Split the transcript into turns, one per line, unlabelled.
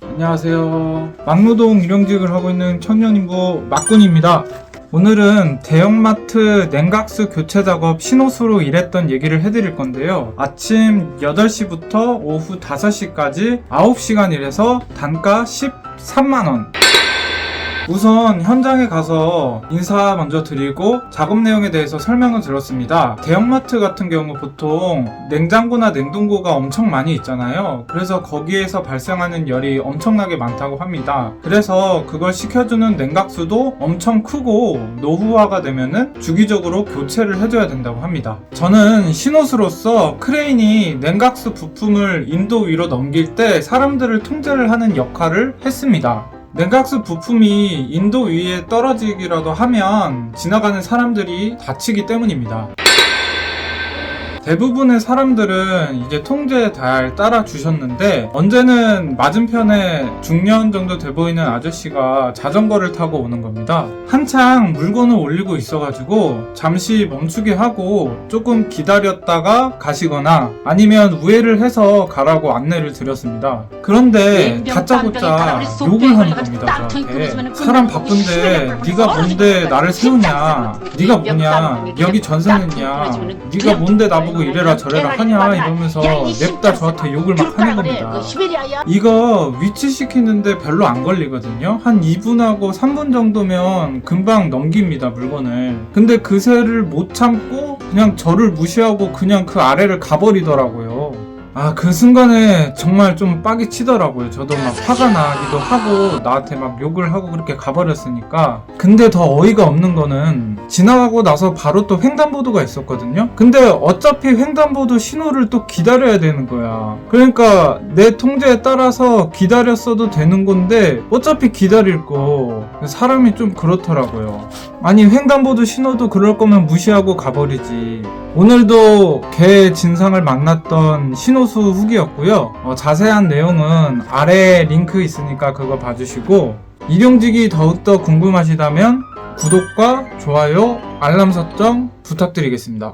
안녕하세요. 막노동 일용직을 하고 있는 청년인부 막군입니다. 오늘은 대형마트 냉각수 교체 작업 신호수로 일했던 얘기를 해드릴 건데요. 아침 8시부터 오후 5시까지 9시간 일해서 단가 13만원. 우선 현장에 가서 인사 먼저 드리고 작업 내용에 대해서 설명을 들었습니다. 대형마트 같은 경우 보통 냉장고나 냉동고가 엄청 많이 있잖아요. 그래서 거기에서 발생하는 열이 엄청나게 많다고 합니다. 그래서 그걸 식혀주는 냉각수도 엄청 크고 노후화가 되면은 주기적으로 교체를 해줘야 된다고 합니다. 저는 신호수로서 크레인이 냉각수 부품을 인도 위로 넘길 때 사람들을 통제를 하는 역할을 했습니다. 냉각수 부품이 인도 위에 떨어지기라도 하면 지나가는 사람들이 다치기 때문입니다. 대부분의 사람들은 이제 통제에 잘 따라 주셨는데 언제는 맞은편에 중년 정도 돼 보이는 아저씨가 자전거를 타고 오는 겁니다. 한창 물건을 올리고 있어가지고 잠시 멈추게 하고 조금 기다렸다가 가시거나 아니면 우회를 해서 가라고 안내를 드렸습니다. 그런데 다짜고짜 욕을 하는 겁니다. 저한테 사람 바쁜데 네가 뭔데 나를 세우냐? 네가 뭐냐? 여기 전세는냐? 네가 뭔데 나보고 이래라 저래라 하냐 이러면서 냅다 저한테 욕을 막 하는 겁니다. 이거 위치시키는데 별로 안 걸리거든요. 한 2분하고 3분 정도면 금방 넘깁니다, 물건을. 근데 그새를 못 참고 그냥 저를 무시하고 그냥 그 아래를 가버리더라고요. 아, 그 순간에 정말 좀 빡이 치더라고요. 저도 막 화가 나기도 하고, 나한테 막 욕을 하고 그렇게 가버렸으니까. 근데 더 어이가 없는 거는, 지나가고 나서 바로 또 횡단보도가 있었거든요? 근데 어차피 횡단보도 신호를 또 기다려야 되는 거야. 그러니까 내 통제에 따라서 기다렸어도 되는 건데, 어차피 기다릴 거. 사람이 좀 그렇더라고요. 아니, 횡단보도 신호도 그럴 거면 무시하고 가버리지. 오늘도 개 진상을 만났던 신호 수 후기였고요. 어, 자세한 내용은 아래 링크 있으니까 그거 봐주시고 일용직이 더욱더 궁금하시다면 구독과 좋아요, 알람 설정 부탁드리겠습니다.